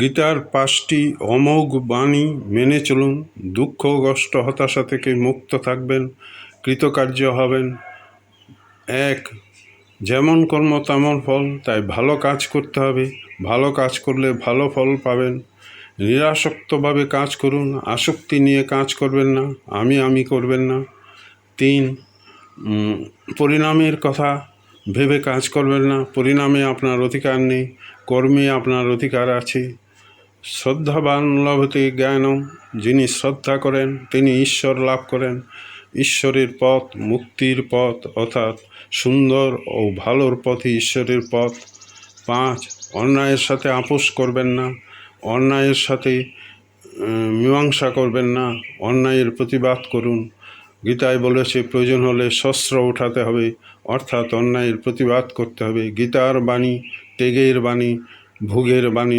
গীতার পাঁচটি অমোঘ বাণী মেনে চলুন, দুঃখ, কষ্ট, হতাশা থেকে মুক্ত থাকবেন, কৃতকার্য হবেন। এক, যেমন কর্ম তেমন ফল, তাই ভালো কাজ করতে হবে। ভালো কাজ করলে ভালো ফল পাবেন। নিরাসক্তভাবে কাজ করুন, আসক্তি নিয়ে কাজ করবেন না, আমি আমি করবেন না। তিন পরিণামের কথা ভেবে কাজ করবেন না। পরিণামে আপনার অধিকার নেই, কর্মে আপনার অধিকার আছে। শ্রদ্ধাবান লভতে জ্ঞানম, যিনি শ্রদ্ধা করেন, তিনি ঈশ্বর লাভ করেন। ঈশ্বরের পথ মুক্তির পথ, অর্থাৎ সুন্দর ও ভালোর পথই ঈশ্বরের পথ। পাঁচ, অন্যায়ের সাথে আপোষ করবেন না, অন্যায়ের সাথে মীমাংসা করবেন না, অন্যায়ের প্রতিবাদ করুন। গীতায় বলেছে প্রয়োজন হলে শস্ত্র উঠাতে হবে, অর্থাৎ অন্যায়ের প্রতিবাদ করতে হবে গীতার বাণী ত্যাগের বাণী, ভোগের বাণী।